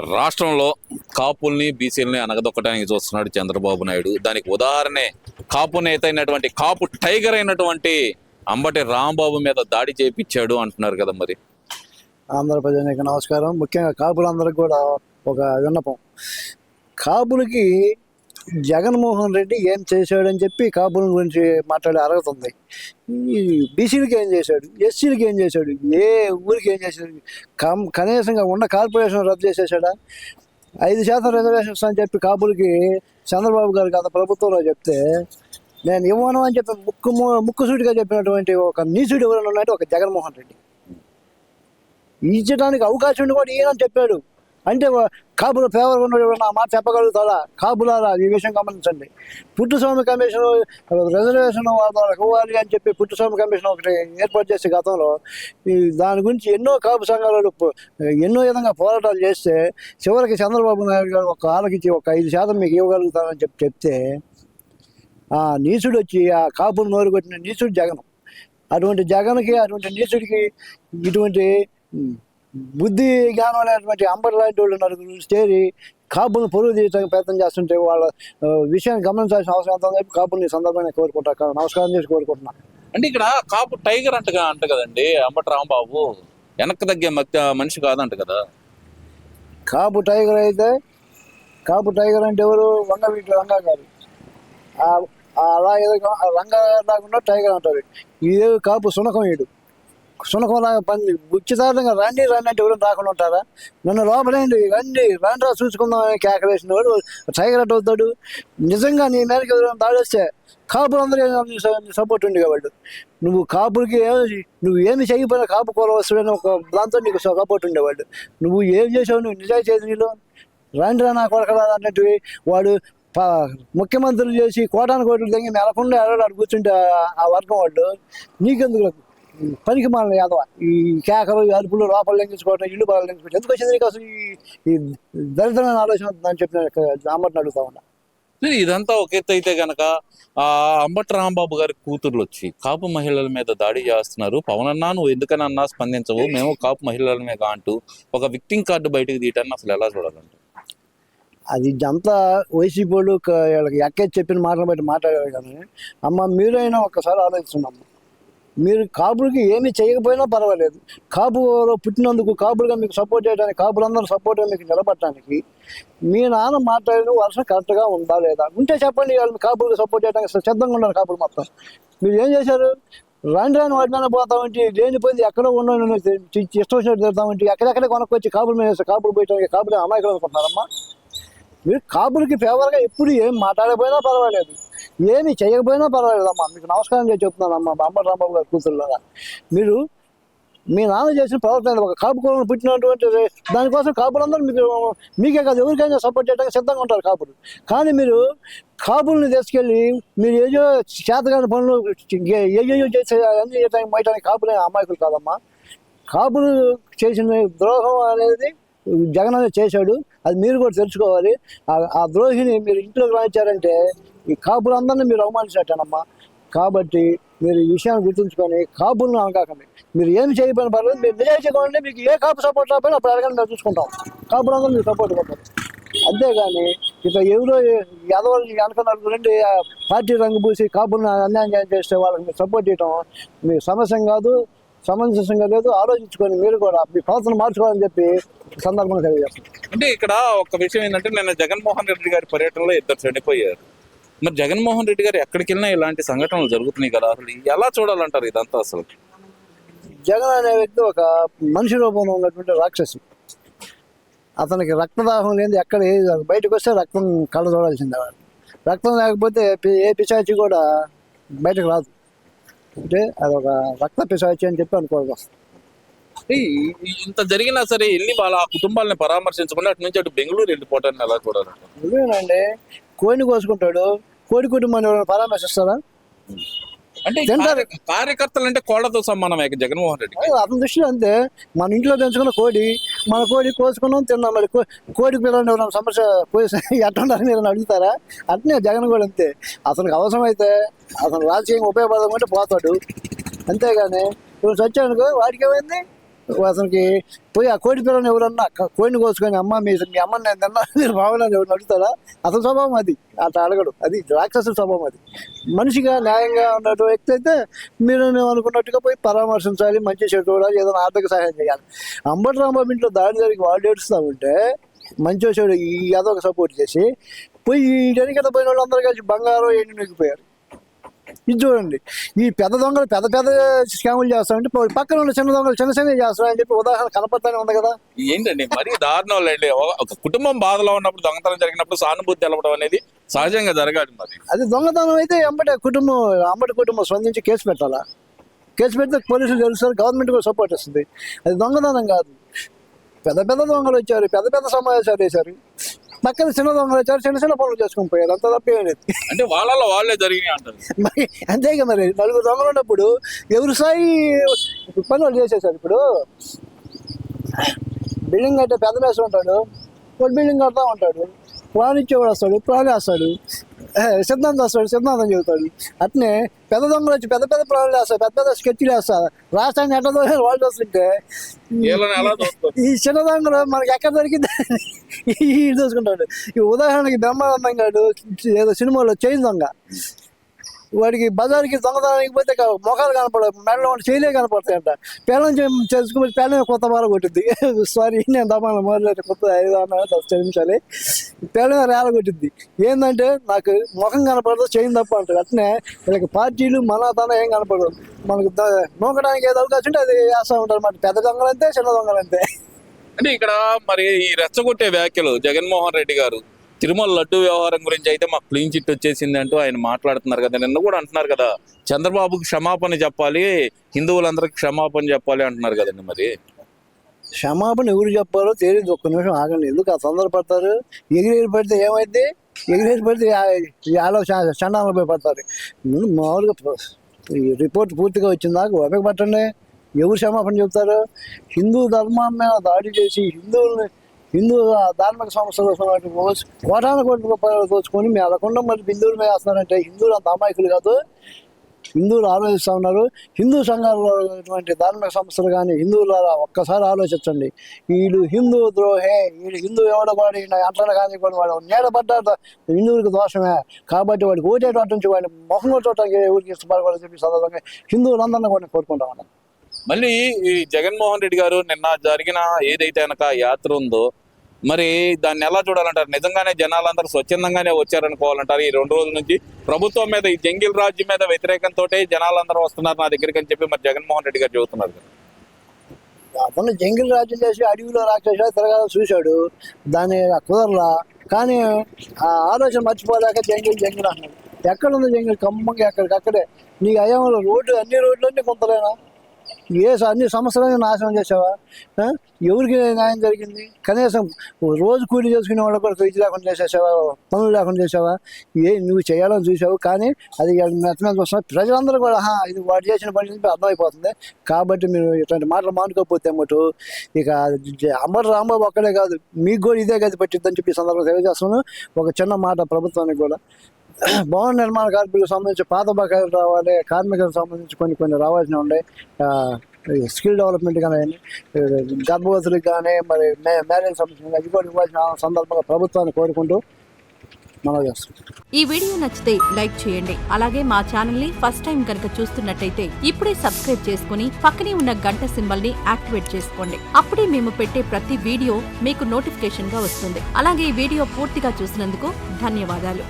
రాష్ట్రంలో కాపుల్ని బీసీలని అనగదొక్కడానికి చూస్తున్నాడు చంద్రబాబు నాయుడు. దానికి ఉదాహరణే కాపు నేత అయినటువంటి కాపు టైగర్ అయినటువంటి అంబటి రాంబాబు మీద దాడి చేపించాడు అంటున్నారు కదా మరి. ఆంధ్రప్రదేశ్కి నమస్కారం. ముఖ్యంగా కాపులందరికీ కూడా ఒక విన్నపం. కాపులకి జగన్మోహన్ రెడ్డి ఏం చేశాడని చెప్పి కాపుల గురించి మాట్లాడే అర్హత ఉంది. ఈ బీసీలకి ఏం చేశాడు? ఎస్సీలకి ఏం చేశాడు? ఏ ఊరికి ఏం చేశాడు? కం కనీసంగా ఉన్న కార్పొరేషన్ రద్దు చేసేసాడా? ఐదు శాతం రిజర్వేషన్స్ అని చెప్పి కాపులకి చంద్రబాబు గారు గత ప్రభుత్వంలో చెప్తే నేను ఇవ్వను అని చెప్పి ముక్కు ముక్కుసూటిగా చెప్పినటువంటి ఒక నీచుడు ఎవరైనా ఉన్నాయంటే ఒక జగన్మోహన్ రెడ్డి. ఇచ్చడానికి అవకాశం ఉండి కూడా ఈయనని చెప్పాడు. అంటే వా- ఫేవర్గా ఉన్నాడు నా మాట చెప్పగలుగుతారా కాపులారా ఈ విషయం గమనించండి. పుట్టుస్వామి కమిషన్ రిజర్వేషన్ వాళ్ళకి ఇవ్వాలి అని చెప్పి పుట్టుస్వామి కమిషన్ ఒకటి ఏర్పాటు చేసే గతంలో ఈ దాని గురించి ఎన్నో కాపు సంఘాలు ఎన్నో విధంగా పోరాటాలు చేస్తే చివరికి చంద్రబాబు నాయుడు గారు ఒక ఆలకించి ఒక ఐదు శాతం మీకు ఇవ్వగలుగుతారని చెప్పి చెప్తే ఆ నీచుడు వచ్చి ఆ కాపులు నోరు కొట్టిన నీచుడు జగన్. అటువంటి జగన్కి అటువంటి నీచుడికి ఇటువంటి బుద్ధి జ్ఞానం అనేటువంటి అంబర్ లాంటి వాళ్ళు నలుగురు చేరి కాపులను పొరుగు తీయడానికి ప్రయత్నం చేస్తుంటే వాళ్ళ విషయాన్ని గమనించాల్సిన అవసరం ఎంత ఉందని కాపుల్ని సందర్భంగా కోరుకుంటా. నమస్కారం చేసి కోరుకుంటున్నా. అంటే ఇక్కడ కాపు టైగర్ అంటగా అంట కదండి అంబటి రాంబాబు. వెనక్కి తగ్గే మధ్య మనిషి కాదంట కదా. కాపు టైగర్ అయితే కాపు టైగర్ అంటే ఎవరు? వంగవీటి రంగా గారు. అలా ఏదో రంగా లేకుండా టైగర్ అంటారు. ఇదే కాపు సునకం వీడు సునకం పంది పని ఉచితార్థంగా రండి రండి అంటే ఎవరు రాకుండా ఉంటారా? నన్ను లోపలేండి రండి రండి చూసుకుందాం అని కేకలేసిన వాడు టైగర్ అట్ అవుతాడు నిజంగా నీ మేరకు ఎవరైనా దాడేస్తే కాపులందరూ సపోర్ట్ ఉండి కాబట్టి నువ్వు కాపులకి నువ్వు ఏమి చేయకపోయినా కాపు కూర వస్తుడని ఒక దాంతో నీకు సపోర్ట్ ఉండేవాడు నువ్వు ఏం చేసావు నువ్వు నిజాయి చేసి నీలో రండి రా నా కొడకరా అన్నట్టువి వాడు ముఖ్యమంత్రులు చేసి కోటాను కోట్లు తెగి నెలకుండా ఎడడాడు కూర్చుంటే ఆ- ఆ వర్గం వాళ్ళు. నీకెందుకు పనికి మాలిన యాదవ. ఈ కేకలు ఈ అరుపులు లోపల లెంగించుకోవటం ఇల్లు బాగా లెంగించుకోవటం. ఎందుకు వచ్చింది నీకు అసలు ఈ దరిద్రమైన ఆలోచన అని చెప్పి నేను అమ్మటిని అడుగుతా ఉన్నా. ఇదంతా ఒక ఎత్తు అయితే గనక ఆ అంబటి రాంబాబు గారి కూతుర్లు వచ్చి కాపు మహిళల మీద దాడి చేస్తున్నారు. పవన్ అన్నా నువ్వు ఎందుకనన్నా స్పందించవు. మేము కాపు మహిళల మీద అంటూ ఒక విక్టింగ్ కార్డు బయటకు తీయటాన్ని అసలు ఎలా చూడాలంటే అది అంతా వైసీపీ వాళ్ళు వీళ్ళకి చెప్పిన మాటలు బట్టి మాట్లాడారు కానీ అమ్మ మీరైనా ఒక్కసారి ఆలోచిస్తున్నామ్మ మీరు కాపులకి ఏమీ చేయకపోయినా పర్వాలేదు. కాపులో పుట్టినందుకు కాపులుగా మీకు సపోర్ట్ చేయడానికి కాపులందరూ సపోర్ట్గా మీకు నిలబడటానికి మీ నాన్న మాట్లాడిన వర్షం కరెక్ట్గా ఉందా లేదా? ఉంటే చెప్పండి వాళ్ళు కాపులకు సపోర్ట్ చేయడానికి సిద్ధంగా ఉన్నారు కాపులు మొత్తం. మీరు ఏం చేశారు? రాని రాని వాటినే పోతామంటే లేనిపోయింది ఎక్కడో ఉన్నాయో ఇష్టం వచ్చినట్టు తిడతామంటే ఎక్కడెక్కడే కొనుక్కొచ్చి కాపులు మీద కాపులు పోయడానికి కాపులు అమాయకులు అనుకుంటున్నారమ్మా. మీరు కాపులకి ఫేవర్గా ఎప్పుడు ఏం మాట్లాడకపోయినా పర్వాలేదు. ఏమి చేయకపోయినా పర్వాలేదు అమ్మా. మీకు నమస్కారం చేసి చెప్తున్నానమ్మా అమ్మా. రాంబాబు గారు కూతురులాగా. మీరు మీ నాన్న చేసిన ప్రవర్తన ఒక కాపు కులం పుట్టినటువంటి దానికోసం కాపులందరూ మీకు మీకే కాదు ఎవరికైనా సపోర్ట్ చేయడానికి సిద్ధంగా ఉంటారు కాపులు. కానీ మీరు కాపుల్ని తీసుకెళ్ళి మీరు ఏదో చేతగాని పనులు ఏయో చేసే అన్ని చేయడానికి బయటానికి కాపులే అమాయకులు కాదమ్మా. కాపులు చేసిన ద్రోహం అనేది జగన్ అనేది చేశాడు. అది మీరు కూడా తెలుసుకోవాలి. ఆ- ద్రోహిని మీరు ఇంట్లోకి రాయించారంటే ఈ కాపులందరినీ మీరు అవమానించటనమ్మా కాబట్టి మీరు ఈ విషయాన్ని గుర్తుంచుకొని కాపులను అనకాకండి మీరు ఏమి చేయకపోయినా పర్లేదు మీరు నిజాయితీగా మీకు ఏ కాపు సపోర్ట్ రాకపోయినా అప్పుడు అడగండి మేము చూసుకుంటాం. కాపులందరూ మీరు సపోర్ట్ కొట్టారు అంతేగాని ఇట్లా ఎవరో ఎదవరు అనుకున్నారు రండి ఆ పార్టీ రంగు పూసి కాపులను అన్యాయం చేస్తే వాళ్ళకి మీరు సపోర్ట్ చేయటం మీ సమస్య కాదు సమంజసంగా లేదు ఆలోచించుకొని మీరు కూడా మీ ప్రవర్తన మార్చుకోవాలని చెప్పి సందర్భంగా తెలియజేస్తాను అంటే ఇక్కడ ఒక విషయం ఏంటంటే నిన్న జగన్మోహన్ రెడ్డి గారి పర్యటనలో ఇద్దరు చనిపోయారు. మరి జగన్మోహన్ రెడ్డి గారు ఎక్కడికి వెళ్ళినా ఇలాంటి సంఘటనలు జరుగుతున్నాయి కదా అసలు ఎలా చూడాలంటారు ఇదంతా అసలు? జగన్ అనే వ్యక్తి ఒక మనిషి రూపంలో ఉన్నటువంటి రాక్షసు. అతనికి రక్తదాహం లేని ఎక్కడ ఏది బయటకు వస్తే రక్తం కళ్ళ చూడాల్సిందే వాడు. రక్తం లేకపోతే పి- ఏ పిశాచి కూడా బయటకు రాదు. అంటే అదొక రక్త పిశాచి అని చెప్పి అనుకోవాల్సి వస్తుంది. ఇంత జరిగినా సరే వెళ్ళి వాళ్ళ ఆ కుటుంబాలని పరామర్శించకుండా అటు నుంచి అటు బెంగళూరు వెళ్ళిపోవటాన్ని ఎలా నిజమేనండి. కోడిని కోసుకుంటాడు. కోడి కుటుంబాన్ని పరామర్శిస్తారా? అంటే కార్యకర్తలు అంటే కోళ్ళతో సమానమే ఇక జగన్మోహన్ రెడ్డి. అతని దృష్టిలో అంతే. మన ఇంట్లో పెంచుకున్న కోడి మన కోడి కోసుకున్నాం తిన్నాం. మరి కో- కోడికి పిల్లలు సమస్య పోయి ఎట్లుంటారని మీరు అడుగుతారా? అట్నే జగన్ కూడా అంతే. అతనికి అవసరమైతే అతను రాజకీయం ఉపయోగపడమంటే పోతాడు. అంతేగాని ఇప్పుడు చచ్చానుకో వాడికి ఏమైంది? అతనికి పోయి ఆ కోడి పిల్లని ఎవరన్నా కోడిని కోసుకొని అమ్మ మీ మీ అమ్మని నేను తిన్నా మీరు బాగున్నాను ఎవరు అడుగుతారా? అతని స్వభావం అది. అట్లా అడగడు. అది రాక్షసుల స్వభావం అది. మనిషిగా న్యాయంగా ఉన్నట్టు వ్యక్తి అయితే మీరు మేము అనుకున్నట్టుగా పోయి పరామర్శించాలి మంచి చెడు చూడాలి ఏదైనా ఆర్థిక సహాయం చేయాలి. అంబటి రాంబాబు ఇంట్లో దాడి జరిగి వాళ్ళు ఏడుస్తూ ఉంటే మంచి చెడు ఈ అదొక సపోర్ట్ చేసి పోయి ఈ జరిగిన పోయిన వాళ్ళు అందరూ కలిసి బంగారం ఎండి నొక్కిపోయారు ఇది చూడండి. ఈ పెద్ద దొంగలు పెద్ద పెద్ద స్కాములు చేస్తామంటే పక్కన ఉన్న చిన్న దొంగలు చిన్న చిన్న చేస్తారని చెప్పి ఉదాహరణ కనపడతానే ఉంది కదా. ఏంటండి? మరీ దారుణం అండి ఒక కుటుంబం బాధలో ఉన్నప్పుడు దొంగతనం జరిగినప్పుడు సానుభూతి తెలపడం అనేది సహజంగా జరగాలి మరి. అది దొంగతనం అయితే ఎంబటి కుటుంబం అంబటి కుటుంబం స్పందించి కేసు పెట్టాలా? కేసు పెడితే పోలీసులు తెలుస్తారు గవర్నమెంట్ కూడా సపోర్ట్ ఇస్తుంది. అది దొంగతనం కాదు. పెద్ద పెద్ద దొంగలు వచ్చారు పెద్ద పెద్ద సమావేశాలు వేశారు పక్కన చిన్న దొంగలు వచ్చారు చిన్న చిన్న పనులు చేసుకొని పోయారు. అంత తప్పేం లేదు. అంటే వాళ్ళలో వాళ్ళే జరిగినాయి అంటారు. మరి అంతేగా మరి. నలుగురు దొంగలు ఉన్నప్పుడు ఎవరు స్థాయి పని వాళ్ళు చేసేసారు ఇప్పుడు. బిల్డింగ్ కట్టే పెద్ద మేసం ఉంటాడు. వాడు బిల్డింగ్ కడతా ఉంటాడు. వాడిచ్చేవాడు వస్తాడు? ప్రాణి వస్తాడు. సిద్ధాంతం వస్తాడు సిద్ధాంతం చెబుతాడు. అట్నే పెద్ద దొంగలు వచ్చి పెద్ద పెద్ద ప్రాణులు వేస్తారు పెద్ద పెద్ద స్కెచ్లు వేస్తారు రాష్ట్రాన్ని ఎట్లా దోసారు వాళ్ళు వస్తుంటే ఈ చిన్న దొంగలు మనకి ఎక్కడ దొరికింది? ఈ చూసుకుంటాడు. ఈ ఉదాహరణకి బ్రహ్మానందం గారు ఏదో సినిమాలో చైన్ దొంగ. వాడికి బజార్కి దొంగతనానికి పోతే మొఖాలు కనపడవు. మెడలో చేయలే కనపడతాయంట. పేలం చేసుకుని పేలం కొత్త బాల కొట్టింది సారీ నేను దమాన మొదలైతే కొత్త ఐదు అన్న దస్ పేలం రేల కొట్టింది ఏంటంటే నాకు ముఖం కనపడదు చేయం తప్ప అంటారు. అట్నే వీళ్ళకి పార్టీలు మన తన ఏం కనపడదు మనకు నూకడానికి ఏదో అవకాశం ఉంటే అది వేస్తూ ఉంటారు అన్నమాట. పెద్ద దొంగలంతే చిన్న దొంగలంతే. అంటే ఇక్కడ మరి ఈ రెచ్చగొట్టే వ్యాఖ్యలు జగన్మోహన్ రెడ్డి గారు తిరుమల లడ్డు వ్యవహారం గురించి అయితే మాకు క్లీన్ చిట్ వచ్చేసింది అంటూ ఆయన మాట్లాడుతున్నారు కదా. నిన్న కూడా అంటున్నారు కదా. చంద్రబాబుకి క్షమాపణ చెప్పాలి హిందువులందరికి క్షమాపణ చెప్పాలి అంటున్నారు కదండి మరి. క్షమాపణ ఎవరు చెప్పారో తెలియదు ఒక్క నిమిషం ఆగండి. ఎందుకు ఆ తొందరపడతారు ఎగిరేరు పడితే ఏమైంది ఎగిరేరు పడితే యాలో చండాలను పోయి పడతారు. ముందు మామూలుగా ఈ రిపోర్ట్ పూర్తిగా వచ్చిందాక ఓపిక పట్టండి. ఎవరు క్షమాపణ చెప్తారు? హిందూ ధర్మం మీద దాడి చేసి హిందువుల్ని హిందూ ధార్మిక సంస్థలు కోటాను కోట్ల రూపాయలు దోచుకొని మేలకుండా మరి హిందువుల మీద వేస్తున్నారంటే హిందువులు అంత అమాయకులు కాదు. హిందువులు ఆలోచిస్తూ ఉన్నారు. హిందూ సంఘాలలో ఉన్నటువంటి ధార్మిక సంస్థలు కానీ హిందువుల ఒక్కసారి ఆలోచించండి. వీళ్ళు హిందూ ద్రోహే. వీళ్ళు హిందూ ఎవడ వాడి అంటారు కానీ కూడా వాడు. నీడబడ్డాడు హిందువులకు దోషమే. కాబట్టి వాడికి ఓటేటువంటి నుంచి వాడిని మొహం చూడటానికి ఊరికి ఇష్టపడకూడదు చెప్పి సందర్భంగా హిందువులందరినీ కూడా కోరుకుంటా ఉన్నాను. మళ్ళీ ఈ జగన్మోహన్ రెడ్డి గారు నిన్న జరిగిన ఏదైతే అనక యాత్ర ఉందో మరి దాన్ని ఎలా చూడాలంటారు? నిజంగానే జనాలందరూ స్వచ్ఛందంగానే వచ్చారనుకోవాలంటారు ఈ రెండు రోజుల నుంచి? ప్రభుత్వం మీద ఈ జంగిల్ రాజ్యం మీద వ్యతిరేకంతో జనాలందరూ వస్తున్నారు నా దగ్గరికి అని చెప్పి మరి జగన్మోహన్ రెడ్డి గారు చెబుతున్నారు అతను జంగిల్ రాజ్యం చేసి అడవిలో రాక్షస తిరగాల చూశాడు. దాన్ని కుదరలా? కానీ ఆ ఆలోచన మర్చిపోలేక జంగిల్ జంగిల్ అంటున్నాడు ఎక్కడ ఉంది జంగిల్? కమ్మంగా ఎక్కడికక్కడే నీ అయ్యా రోడ్డు అన్ని రోడ్లన్నీ కొంతలేనా ఏ అన్ని సంవత్సరాలు నాశనం చేసావా ఎవరికి న్యాయం జరిగింది? కనీసం రోజు కూలి చేసుకునే వాళ్ళ కొరకు ఇది లేకుండా చేసేసావా? పనులు లేకుండా చేసావా ఏ నువ్వు చేయాలని చూసావు కానీ అది మెత్తమే చూస్తున్నా ప్రజలందరూ కూడా ఇది వాడు చేసిన పని అర్థమైపోతుంది. కాబట్టి మీరు ఇట్లాంటి మాటలు మానుకోకపోతే అమ్మటు ఇక జ- రాంబాబు ఒక్కడే కాదు మీకు కూడా ఇదే గది పట్టిద్దని చెప్పి సందర్భంగా తెలియజేస్తున్నాను. ఒక చిన్న మాట ప్రభుత్వానికి కూడా. భవన నిర్మాణ కార్మికులకు సంబంధించి పాత బకాయిలు రావాలి కార్మికులకు సంబంధించి కొన్ని కొన్ని రావాల్సినవి ఉన్నాయి స్కిల్ డెవలప్మెంట్ కానీ గర్భవతులకు కానీ మరి మే- మ్యారేజ్ సంబంధించిన అవి కూడా ఇవ్వాల్సిన సందర్భంగా ప్రభుత్వాన్ని కోరుకుంటూ మనం ఈ వీడియో నచ్చితే లైక్ చేయండి. అలాగే మా ఛానల్ని ఫస్ట్ టైం కనుక చూస్తున్నట్టయితే ఇప్పుడే సబ్స్క్రైబ్ చేసుకుని పక్కనే ఉన్న గంట సింబల్ని యాక్టివేట్ చేసుకోండి. అప్పుడే మేము పెట్టే ప్రతి వీడియో మీకు నోటిఫికేషన్గా వస్తుంది. అలాగే ఈ వీడియో పూర్తిగా చూసినందుకు ధన్యవాదాలు.